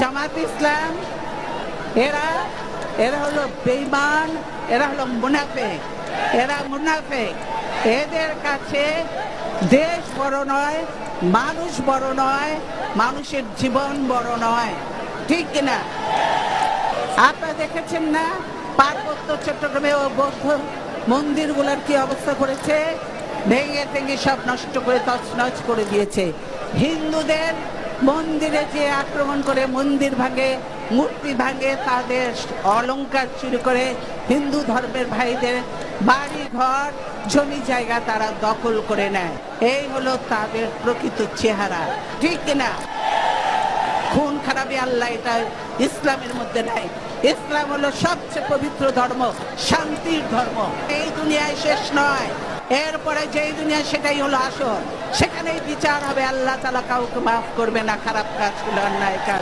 জামাত ইসলাম, এরা এরা হলো বেইমান এরা হলো মুনাফেক, এরা মুনাফেক। এদের কাছে দেশ বড় নয়, মানুষ বড় নয়, মানুষের জীবন বড় নয়। ঠিক কিনা আপনারা দেখেছেন না? পার্বত্য চট্টগ্রামে ও বৌদ্ধ মন্দিরগুলোর কি অবস্থা করেছে? ভেঙে ভেঙে সব নষ্ট করে তছনছ করে দিয়েছে। হিন্দুদের মন্দিরে যে আক্রমণ করে মন্দির ভাঙে, মূর্তি ভাঙে তাদের অলংকার চুরি করে, হিন্দু ধর্মের ভাইদের বাড়ি ঘর, জমি জায়গা তারা দখল করে নেয়। এই হলো তাদের প্রকৃত চেহারা। ঠিক কিনা? খুন খারাপি আল্লাহ এটা ইসলামের মধ্যে নাই। ইসলাম হলো সবচেয়ে পবিত্র ধর্ম, শান্তির ধর্ম। এই দুনিয়ায় শেষ নয়। এরপরে যেই দুনিয়া সেটাই হলো আসর সেখানেই বিচার হবে, আল্লাহ তালা কাউকে মাফ করবে না, খারাপ কাজ অন্যায় কাজ।